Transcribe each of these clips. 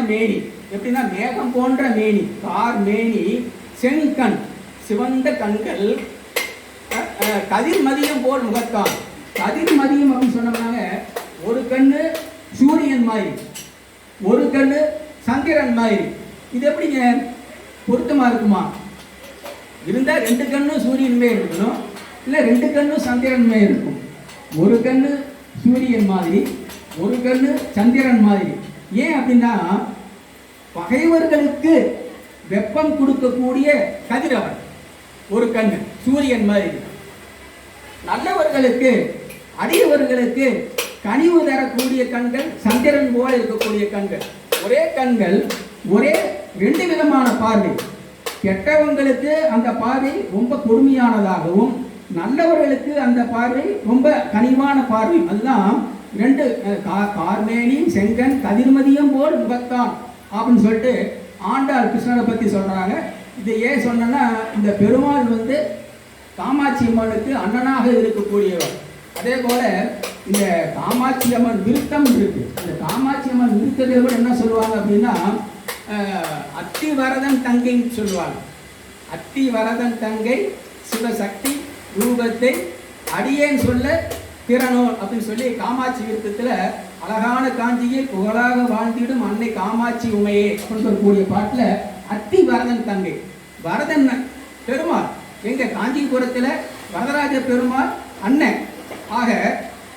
மேனி. எப்படின்னா மேகம் போன்ற மேனி கார் மேனி செங்கண் சிவந்த கண்கள் கதிர் மதியம் போல் முகத்தான். கதிர் மதியம் அப்படின்னு சொன்னோம்னாங்க ஒரு கண்ணு சூரியன் மாதிரி ஒரு கண்ணு சந்திரன் மாதிரி. இது எப்படிங்க? பொருத்தமா இருக்குமா? இருந்தா ரெண்டு கண்ணும் சூரியன் மாதிரி இருக்கணும். இல்லை ரெண்டு கண்ணும் சந்திரன் மாதிரி இருக்கும். ஒரு கண்ணு சூரியன் மாதிரி ஒரு கண்ணு சந்திரன் மாதிரி. ஏன் அப்படின்னா பகைவர்களுக்கு வெப்பம் கொடுக்கக்கூடிய கதிரவன் ஒரு கண் சூரியன் மாதிரி. நல்லவர்களுக்கு அடியவர்களுக்கு கனிவு தரக்கூடிய கண்கள் சந்திரன் போல இருக்கக்கூடிய கண்கள். ஒரே கண்கள் ஒரே ரெண்டு விதமான பார்வை. கெட்டவங்களுக்கு அந்த பார்வை ரொம்ப கொடுமையானதாகவும் நல்லவர்களுக்கு அந்த பார்வை ரொம்ப கனிவான பார்வை. அதுதான் ரெண்டு கார்மேனியும் கா- கார்மேனி செங்கன் கதிர்மதியம் போல் முகத்தான் அப்படின்னு சொல்லிட்டு ஆண்டாள் கிருஷ்ணரை பற்றி சொல்கிறாங்க இதை ஏன் சொன்னேன்னா இந்த பெருமாள் வந்து காமாட்சி அம்மனுக்கு அண்ணனாக இருக்கக்கூடியவர். அதே போல் இந்த காமாட்சி அம்மன் விருத்தம் இருக்கு. இந்த காமாட்சி அம்மன் விருத்தத்தை கூட என்ன சொல்லுவாங்க அப்படின்னா அத்தி வரதன் தங்கைன்னு சொல்லுவாங்க. அத்தி வரதன் தங்கை சிவசக்தி ரூபத்தை அடியேன்னு சொல்ல திறனோ அப்படின்னு சொல்லி காமாட்சி விருத்தத்தில் அழகான காஞ்சியில் புகழாக வாழ்ந்திடும் அன்னை காமாட்சி உமையே அப்படின்னு சொல்லக்கூடிய பாட்டில் அத்தி வரதன் தங்கை. வரதன் பெருமாள். எங்க காஞ்சிபுரத்தில் வரதராஜ பெருமாள் அண்ணன். ஆக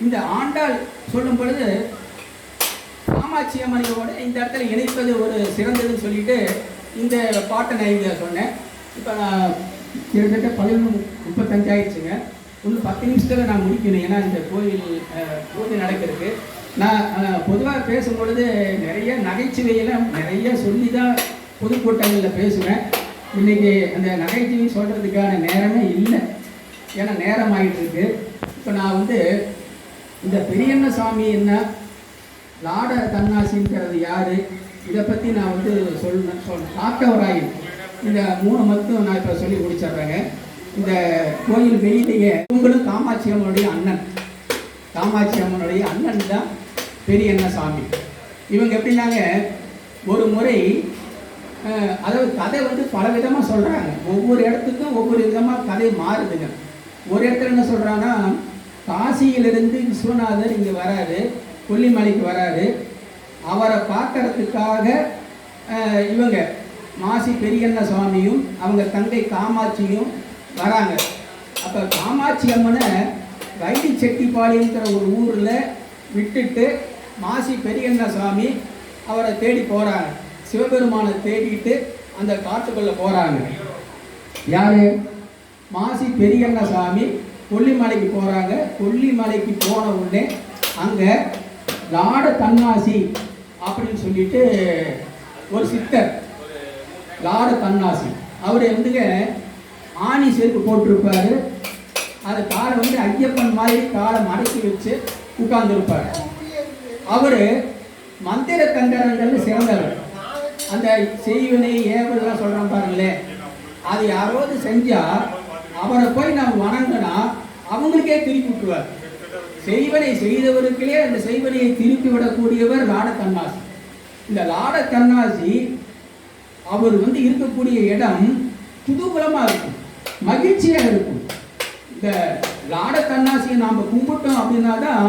இந்த ஆண்டாள் சொல்லும் பொழுது காமாட்சி அம்மனையோட இந்த இடத்துல இணைப்பது ஒரு சிறந்ததுன்னு சொல்லிட்டு இந்த பாட்டை நான் இங்கே சொன்னேன். இப்போ நான் கிட்டத்தட்ட பதினொன்று முப்பத்தஞ்சு ஆயிடுச்சுங்க. இன்னும் பத்து நிமிஷத்தில் நான் முடிக்கணும். ஏன்னா இந்த கோயில் பூஜை நடக்கிறதுக்கு. நான் பொதுவாக பேசும்பொழுது நிறைய நகைச்சுவையெல்லாம் நிறைய சொல்லி தான் பொதுக்கூட்டங்களில் பேசுவேன். இன்றைக்கி அந்த நகைச்சுவை சொல்கிறதுக்கான நேரமே இல்லை. ஏன்னா நேரம் ஆயிட்டு இருக்கு இப்போ நான் வந்து இந்த பெரியண்ண சாமி என்ன லாட தன்னாசிங்கிறது யார் இதை பற்றி நான் வந்து சொல்லணும் சொல் காக்கவராயன் இந்த மூணு மட்டும் நான் இப்போ சொல்லி முடிச்சிடுறேங்க. இந்த கோயில் வெளியிலேயே இவங்களும் காமாட்சி அம்மனுடைய அண்ணன். காமாட்சி அம்மனுடைய அண்ணன் தான் பெரியண்ண சாமி. இவங்க எப்படின்னாங்க ஒரு முறை அதாவது கதை வந்து பல விதமாக சொல்கிறாங்க ஒவ்வொரு இடத்துக்கும் ஒவ்வொரு விதமாக கதை மாறுதுங்க. ஒரு இடத்துல என்ன சொல்கிறாங்கன்னா காசியிலிருந்து விஸ்வநாதர் இங்கே வராரு கொல்லிமலைக்கு வராரு. அவரை பார்க்கறதுக்காக இவங்க மாசி பெரியண்ண சுவாமியும் அவங்க தங்கை காமாட்சியும் வராங்க. அப்போ காமாட்சி அம்மனை வைடி செட்டிப்பாளையங்கிற ஒரு ஊரில் விட்டுட்டு மாசி பெரியண்ண சாமி அவரை தேடி போகிறாங்க சிவபெருமானை தேடிட்டு அந்த காட்டுக்குள்ளே போகிறாங்க யார்? மாசி பெரியண்ண சாமி கொல்லிமலைக்கு போகிறாங்க கொல்லிமலைக்கு போன உடனே அங்கே லாட தன்னாசி அப்படின்னு சொல்லிட்டு ஒரு சித்தர். லாட தன்னாசி. அவர் வந்துங்க ஆணி செருப்பு போட்டிருப்பாரு. அது காலை வந்து ஐயப்பன் மாதிரி காலை மடக்கி வச்சு உட்கார்ந்துருப்பார். அவர் மந்திர தந்திரங்கள்னு சிறந்தவர். அந்த செய்வினை ஏவல்லாம் சொல்கிறான் பாருங்களேன் அது யாராவது செஞ்சால் அவரை போய் நாம் வணங்கினா அவங்களுக்கே திருப்பி விட்டுவார் செய்வனை செய்தவருக்கே அந்த செய்வனையை திருப்பி விடக்கூடியவர் லாட தன்னாசி இந்த லாட தன்னாசி அவர் வந்து இருக்கக்கூடிய இடம் குதூகலமா இருக்கும் மகிழ்ச்சியாக இருக்கும். இந்த லாட தன்னாசியை நாம் கும்பிட்டோம் அப்படின்னா தான்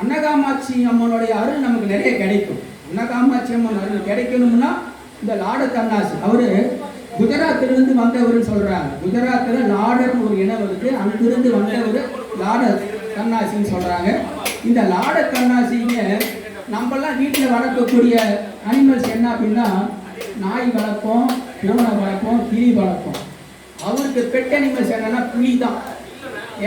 அன்னகாமாட்சி அம்மனுடைய அருள் நமக்கு நிறைய கிடைக்கும். அன்னகாமாட்சி அம்மன் அருள் கிடைக்கணும்னா இந்த லாட தன்னாசி. அவரு குஜராத்திலிருந்து வந்தவர்னு சொல்றாங்க. குஜராத்தில் லாடர்னு ஒரு இனம் இருக்கு. அங்கிருந்து வந்தவர் லாட தன்னாசின்னு சொல்றாங்க. இந்த லாட தன்னாசிங்க நம்மெல்லாம் வீட்டில் வளர்க்கக்கூடிய அனிமல்ஸ் என்ன அப்படின்னா நாய் வளர்ப்போம் பூனை வளர்ப்போம் கிளி வளர்ப்போம். அவருக்கு பெட் அனிமல்ஸ் என்னன்னா புலி தான்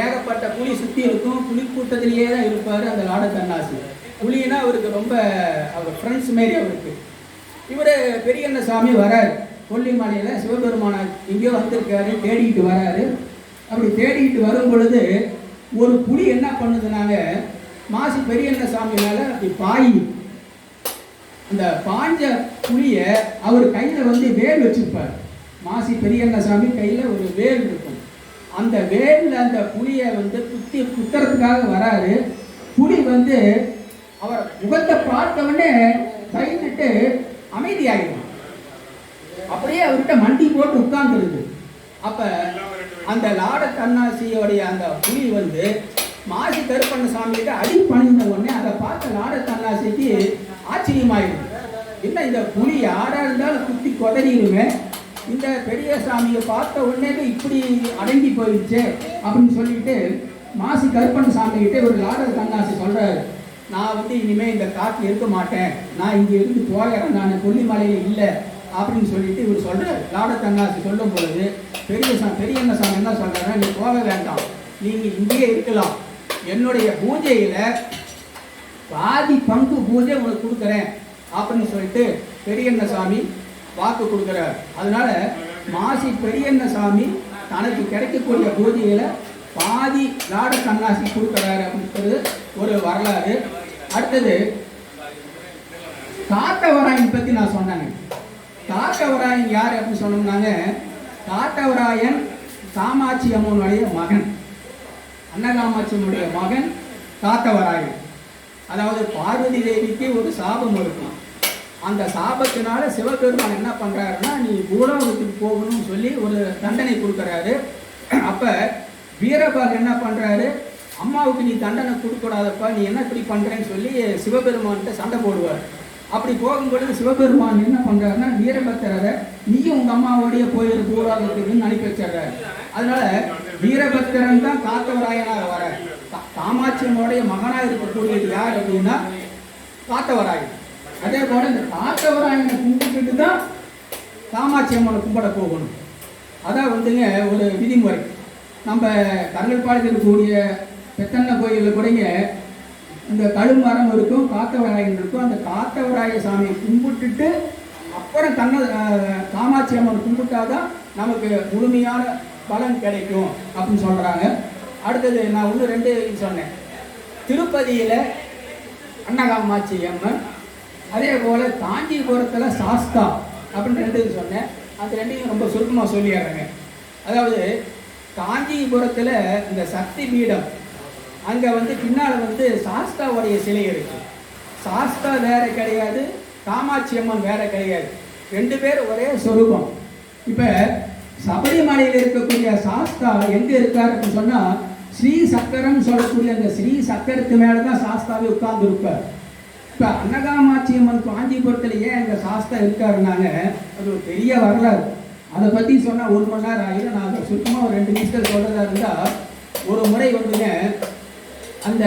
ஏகப்பட்ட புலி சுற்றி இருக்கும். புலி கூட்டத்திலேயே தான் இருப்பார் அந்த லாட தன்னாசி புலினா அவருக்கு ரொம்ப அவர் ஃப்ரெண்ட்ஸ் மாரி அவருக்கு. இவர் பெரியண்ண சாமி வராரு. கொல்லிமலையில் சிவபெருமான எங்கேயோ வந்திருக்காரு தேடிக்கிட்டு வராரு. அப்படி தேடிக்கிட்டு வரும் பொழுது ஒரு புலி என்ன பண்ணுதுனாங்க மாசி பெரியண்ண சாமி மேலே அப்படி பாய் அந்த பாஞ்ச புளியை அவர் கையில் வந்து வேல் வச்சுருப்பார். மாசி பெரியண்ண சாமி கையில் ஒரு வேல் இருக்கும். அந்த வேலில் அந்த புலியை வந்து குத்தி குத்துறதுக்காக வராரு. புலி வந்து அவர் முகத்தை பார்த்த உடனே பயந்துட்டு அமைதியாகிடும் அப்படியே அவர்கிட்ட மண்டி போட்டு உட்கார்ந்துருது. அப்போ அந்த லாட தன்னாசியோடைய அந்த புலி வந்து மாசி கருப்பண்ண சாமிகிட்ட அடி பணிந்த உடனே அதை பார்த்த லாட தன்னாசிக்கு ஆச்சரியமாயிடும் என்ன இந்த புலி யாரா இருந்தாலும் குத்தி கொதறிடுமே. இந்த பெரிய சாமியை பார்த்த உடனே இப்படி அடங்கி போயிடுச்சே அப்படின்னு சொல்லிட்டு மாசி கருப்பன் சாமிகிட்டே ஒரு லாட தன்னாசி சொல்றாரு நான் வந்து இனிமேல் இந்த காட்டில் இருக்க மாட்டேன். நான் இங்கே இருந்து போகிறேன் நான் கொல்லிமலையில் இல்லை. அப்படின்னு சொல்லிட்டு இவர் சொல்றாரு. லாட தன்னாசி சொல்லும் பொழுது பெரிய சா பெரிய என்ன சாமி என்ன சொல்றாருன்னா நீ போக வேண்டாம். நீங்கள் இங்கேயே இருக்கலாம். என்னுடைய பூஜையில் பாதி பங்கு பூஜை உங்களுக்கு கொடுக்குறேன். அப்படின்னு சொல்லிட்டு பெரியண்ண சாமி வாக்கு கொடுக்குறார். அதனால மாசி பெரியண்ண சாமி தனக்கு கிடைக்கக்கூடிய பூஜையில பாதி லாட சன்னாசி கொடுக்குறாரு அப்படின்றது ஒரு வரலாறு. அடுத்தது காத்தவராயன் பற்றி நான் சொன்னேங்க காத்தவராயன் யார் அப்படின்னு சொன்னோம்னாங்க காத்தவராயன் காமாட்சி அம்மனுடைய மகன். அன்னகாமாட்சியனுடைய மகன் காத்தவராயன் அதாவது பார்வதி தேவிக்கு ஒரு சாபம் இருக்கும். அந்த சாபத்தினால சிவபெருமான் என்ன பண்ணுறாருன்னா நீ பூலோகத்துக்கு போகணும்னு சொல்லி ஒரு தண்டனை கொடுக்கறாரு. அப்போ வீரபாகு என்ன பண்ணுறாரு அம்மாவுக்கு நீ தண்டனை கொடுக்கூடாதப்பா நீ என்ன இப்படி பண்ணுறேன்னு சொல்லி சிவபெருமான்கிட்ட சண்டை போடுவார். அப்படி போகும்பொழுது சிவபெருமான் என்ன பண்ணுறாருன்னா வீரபக்தரரை நீயும் உங்கள் அம்மாவோடைய போயிரு பூலோகத்துக்குன்னு அனுப்பி வச்சிடுறாரு. அதனால வீரபக்தரன் தான் காத்தவராயனாக வர காமாட்சியனுடைய மகனாக இருக்கக்கூடியது யார் அப்படின்னா காத்தவராயன். அதோட இந்த காத்தவராயனை கும்பிட்டுட்டு தான் காமாட்சி அம்மனை கும்பிட போகணும். அதான் வந்துங்க ஒரு விதிமுறை. நம்ம கடல்பாளையத்தில் இருக்கக்கூடிய பெத்தன்ன கோயிலில் கூடங்க இந்த கழுமரம் இருக்கும் காத்தவராயன் இருக்கும். அந்த காத்தவராய சாமியை கும்பிட்டுட்டு அப்புறம் தன்னை காமாட்சி அம்மன் கும்பிட்டாதான் நமக்கு முழுமையான பலன் கிடைக்கும் அப்படின்னு சொல்கிறாங்க அடுத்தது நான் ஒன்று ரெண்டு சொன்னேன். திருப்பதியில் அன்னகாமாட்சி அம்மன் அதே போல் காஞ்சிபுரத்தில் சாஸ்தா அப்படின்னு ரெண்டு இது சொன்னேன். அந்த ரெண்டையும் ரொம்ப சுருக்கமாக சொல்லிடுறேங்க அதாவது காஞ்சிபுரத்தில் இந்த சக்தி பீடம் அங்கே வந்து பின்னால் வந்து சாஸ்தாவுடைய சிலை இருக்கு. சாஸ்தா வேற கிடையாது காமாட்சி அம்மன் வேற கிடையாது. ரெண்டு பேர் ஒரே சொரூபம். இப்போ சபரிமலையில் இருக்கக்கூடிய சாஸ்தா எங்கே இருக்காரு அப்படின்னு சொன்னால் ஸ்ரீ சக்கரம் சொல்லக்கூடிய அந்த ஸ்ரீ சக்கரத்து மேலே தான் சாஸ்தாவே உட்கார்ந்து இருப்பார் இப்போ அன்னகாமாட்சி அம்மன் காஞ்சிபுரத்தில் ஏன் சாஸ்தா இருக்காருனாங்க அது ஒரு பெரிய வரலாறு. அதை பற்றி சொன்னால் ஒரு மணி நேரம் ஆகிடும் நான் அதை சுத்தமாக ஒரு ரெண்டு நிமிஷத்தில் சொல்கிறதா இருந்தால் ஒரு முறை வந்துங்க அந்த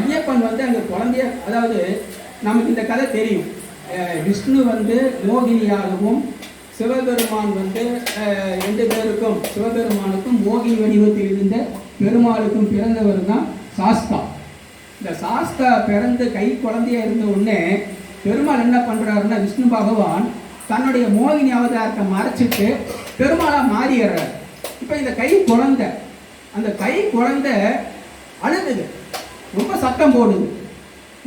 ஐயப்பன் வந்து அங்கே குழந்தைய அதாவது நமக்கு இந்த கதை தெரியும். விஷ்ணு வந்து மோகினியாகவும் சிவபெருமான் வந்து ரெண்டு பேருக்கும் சிவபெருமானுக்கும் மோகினி வடிவத்தில் இருந்த பெருமாளுக்கும் பிறந்தவர் தான் சாஸ்தா. இந்த சாஸ்தா பிறந்து கை குழந்தையா இருந்த உடனே பெருமாள் என்ன பண்ணுறாருன்னா விஷ்ணு பகவான் தன்னுடைய மோகினி அவதாரத்தை மறைச்சிட்டு பெருமாளாக மாறிடுறாரு. இப்போ இந்த கை குழந்தை அந்த கை குழந்தை அழுதுது ரொம்ப சத்தம் போடுது.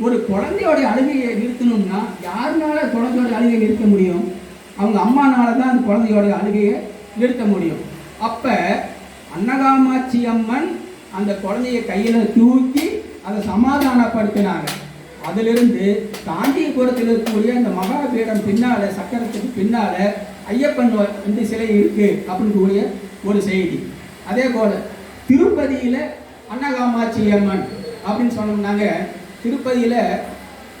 ஒரு குழந்தையோடைய அழுகையை நிறுத்தணும்னா யாருனால குழந்தையோட அழுகையை நிறுத்த முடியும்? அவங்க அம்மானால தான் அந்த குழந்தையோட அழுகையை நிறுத்த முடியும். அப்போ அன்னகாமாட்சி அம்மன் அந்த குழந்தைய கையில் தூக்கி அதை சமாதானப்படுத்தினாங்க. அதிலிருந்து காஞ்சிபுரத்தில் இருக்கக்கூடிய அந்த மகாபீடம் பின்னால சக்கரத்துக்கு பின்னால ஐயப்பன் இந்த வந்து சிலை இருக்கு அப்படின்னு கூடிய ஒரு செய்தி. அதே போல திருப்பதியில அன்னகாமாட்சி அம்மன் அப்படின்னு சொன்னோம்னாங்க. திருப்பதியில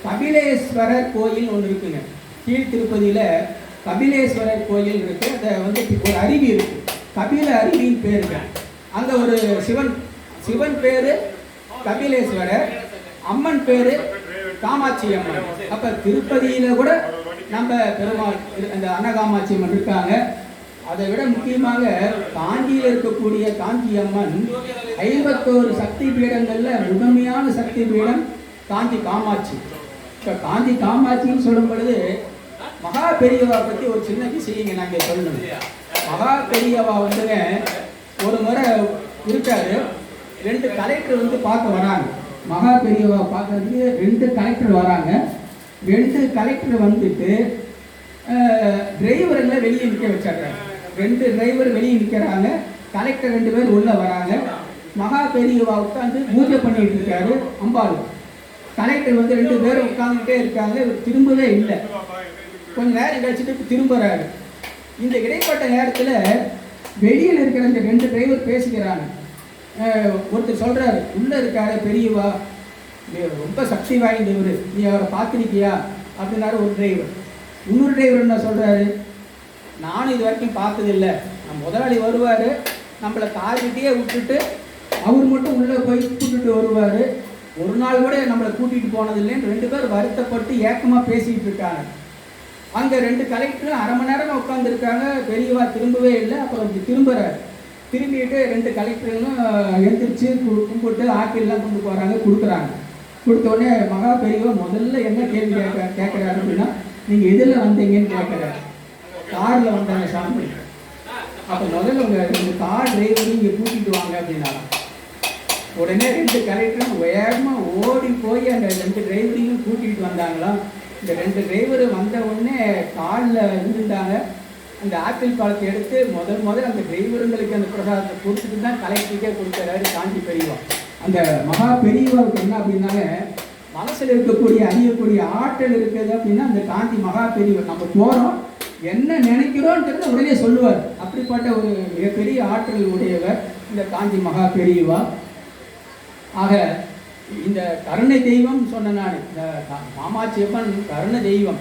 கபிலேஸ்வரர் கோயில் ஒன்று இருக்குங்க. கீழ் திருப்பதியில கபிலேஸ்வரர் கோயில் இருக்கு. அதை வந்து ஒரு அருவி இருக்கு. கபில அருவின்னு பேருங்க. அங்க ஒரு சிவன் சிவன் பேரு கபிலேஸ்வரர். அம்மன் பேரு காமாட்சி அம்மன். அப்ப திருப்பதியில கூட நம்ம பெருமாள் அந்த அன்னகாமாட்சி அம்மன் இருக்காங்க. அதை விட முக்கியமாக காஞ்சியில் இருக்கக்கூடிய காஞ்சி அம்மன் ஐம்பத்தோரு சக்தி பீடங்கள்ல முதன்மையான சக்தி பீடம் காஞ்சி காமாட்சி. இப்போ காஞ்சி காமாட்சின்னு சொல்லும் பொழுது மகா பெரியவா பற்றி ஒரு சின்ன விஷயங்க நாங்கள் சொல்லணும். மகா பெரியவா வந்துங்க ஒரு முறை இருக்காரு. ரெண்டு கலெக்டர் வந்து பார்க்க வராங்க. மகா பெரியவா பார்க்கறதுக்கு ரெண்டு கலெக்டர் வராங்க. ரெண்டு கலெக்டர் வந்துட்டு டிரைவர்களை வெளியே நிற்க வச்சிடுறாங்க ரெண்டு டிரைவர் வெளியே நிற்கிறாங்க கலெக்டர் ரெண்டு பேர் உள்ளே வராங்க. மகா பெரியவா உட்காந்து பூஜை பண்ணிட்டு இருக்காரு அம்பாள். கலெக்டர் வந்து ரெண்டு பேரும் உட்காந்துட்டே இருக்காங்க. இவர் திரும்பவே இல்லை. கொஞ்ச நேரம் கழிச்சுட்டு திரும்புறாரு இந்த இடைப்பட்ட நேரத்தில் வெளியில் இருக்கிற இந்த ரெண்டு டிரைவர் பேசிக்கிறாங்க. ஒருத்தர் சொல்கிறாரு உள்ளே இருக்காரு பெரியவா? நீ ரொம்ப சக்தி வாய்ந்தவர் நீ அவரை பார்த்துருக்கியா? அப்படின்னாரு ஒரு டிரைவர் இன்னொரு டிரைவர் என்ன சொல்கிறாரு நானும் இது வரைக்கும் பார்த்ததில்லை. நம்ம முதலாளி வருவார். நம்மளை கார்கிட்டயே விட்டுட்டு அவர் மட்டும் உள்ளே போய் கூட்டிட்டு வருவார். ஒரு நாள் கூட நம்மளை கூட்டிகிட்டு போனதில்லைன்னு ரெண்டு பேர் வருத்தப்பட்டு ஏக்கமாக பேசிகிட்டு இருக்காங்க. அங்கே ரெண்டு கலெக்டரும் அரை மணி நேரமாக உட்காந்துருக்காங்க பெரியவா திரும்பவே இல்லை. அப்புறம் இப்படி திரும்பிட்டு ரெண்டு கலெக்டர்களும் எழுந்திரிச்சு கும்பிட்டு ஆக்கிலாம் கொண்டு போகிறாங்க கொடுக்குறாங்க. கொடுத்த உடனே மகா பெரியவா முதல்ல என்ன கேள்வி கேட்க கேட்குறாரு அப்படின்னா நீங்கள் எதில் வந்தீங்கன்னு கேட்குறாரு. காரில் வந்தாங்க சாமி. அப்போ முதல்ல உங்கள் இந்த கார் டிரைவரையும் இங்கே கூட்டிகிட்டு வாங்க அப்படின்னா உடனே ரெண்டு கலெக்டரும் வேகமாக ஓடி போய் அந்த ரெண்டு டிரைவரையும் கூட்டிகிட்டு வந்தாங்களாம். இந்த ரெண்டு டிரைவர் வந்த உடனே காலில் இருந்துட்டாங்க. அந்த ஆப்பிள் பழத்தை எடுத்து முதல் முதல் அந்த டிரைவருங்களுக்கு அந்த பிரசாதத்தை கொடுத்துட்டு தான் கலெக்டருக்கே கொடுத்தாரு காஞ்சி பெரியவா. அந்த மகா பெரியவாவுக்கு என்ன அப்படின்னாங்க மனசில் இருக்கக்கூடிய அறியக்கூடிய ஆற்றல் இருக்கிறது அப்படின்னா அந்த காந்தி மகா பெரியவர். நம்ம போகிறோம் என்ன நினைக்கிறோன்றது உடனே சொல்லுவார். அப்படிப்பட்ட ஒரு மிகப்பெரிய ஆற்றல் உடையவர் இந்த காஞ்சி மகா பெரியவா. ஆக இந்த கருணை தெய்வம் சொன்ன நான். இந்த மாமாச்சியப்பன் கருண கருணை தெய்வம்.